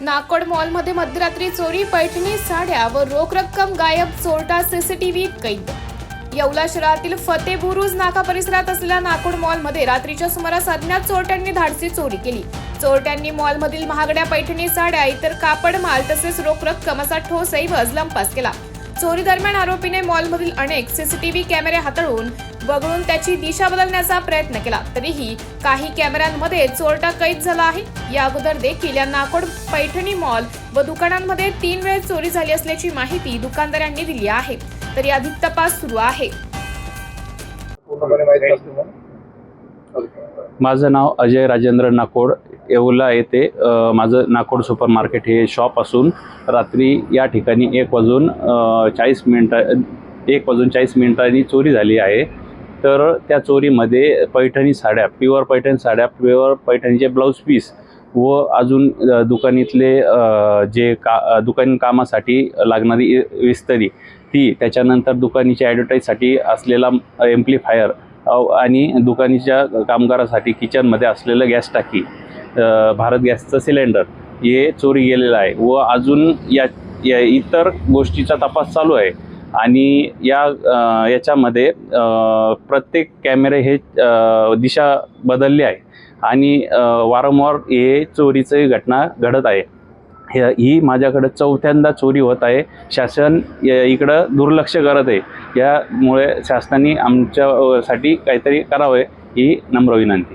नाकोड मॉलमध्ये मध्यरात्री चोरी पैठणी साड्या व रोख रक्कम गायब चोरटा सीसीटीव्ही कैद. येवला शहरातील फते बुरुज नाका परिसरात असलेल्या नाकोड मॉलमध्ये रात्रीच्या सुमारास अज्ञात चोरट्यांनी धाडसी चोरी केली. चोरट्यांनी मॉलमधील महागड्या पैठणी साड्या इतर कापड माल तसेच रोख रक्कम असा ठोस ऐवज लंपास केला. चोरी दरम्यान आरोपीने मॉलमधील अनेक सीसीटीव्ही कॅमेरे हाताळून वगळून त्याची दिशा बदलण्याचा प्रयत्न केला. तरीही काही कॅमेऱ्यांमध्ये चोरटा कैद झाला आहे. या अगोदर देखील या नाकोड पैठणी मॉल व दुकानांमध्ये तीन वेळेस चोरी झाली असल्याची माहिती दुकानदारांनी दिली आहे. तरी अधिक तपास सुरू आहे. माझं नाव अजय राजेंद्र नाकोड. येवला येथे माझं नाकोड सुपर मार्केट हे शॉप असून रात्री या ठिकाणी एक वाजून चाळीस मिनटा एक वाजून चाळीस मिनिटांनी चोरी झाली आहे. तर त्या चोरीमध्ये पैठणी साड्या प्युअर पैठणी साड्या प्युअर पैठणीचे ब्लाऊज पीस व अजून दुकानीतले जे का दुकान कामासाठी लागणारी विस्तरी ती त्याच्यानंतर दुकानीच्या ॲडव्हर्टाईजसाठी असलेला एम्प्लिफायर अव- आणि दुकानीच्या कामगारासाठी किचनमध्ये असलेलं गॅस टाकी भारत गॅसचं सिलेंडर हे चोरी गेलेलं आहे व अजून या या इतर गोष्टीचा तपास चालू आहे. आणि या याच्यामध्ये प्रत्येक कॅमेरे हे दिशा बदलली आहे. आणि वारंवार हे चोरीची घटना घडत आहे. हे- ही माझ्याकडं चौथ्यांदा चोरी होत आहे. शासन या- इकडं दुर्लक्ष करत आहे. यामुळे शासनाने आमच्यासाठी काहीतरी करावे ही नम्र विनंती.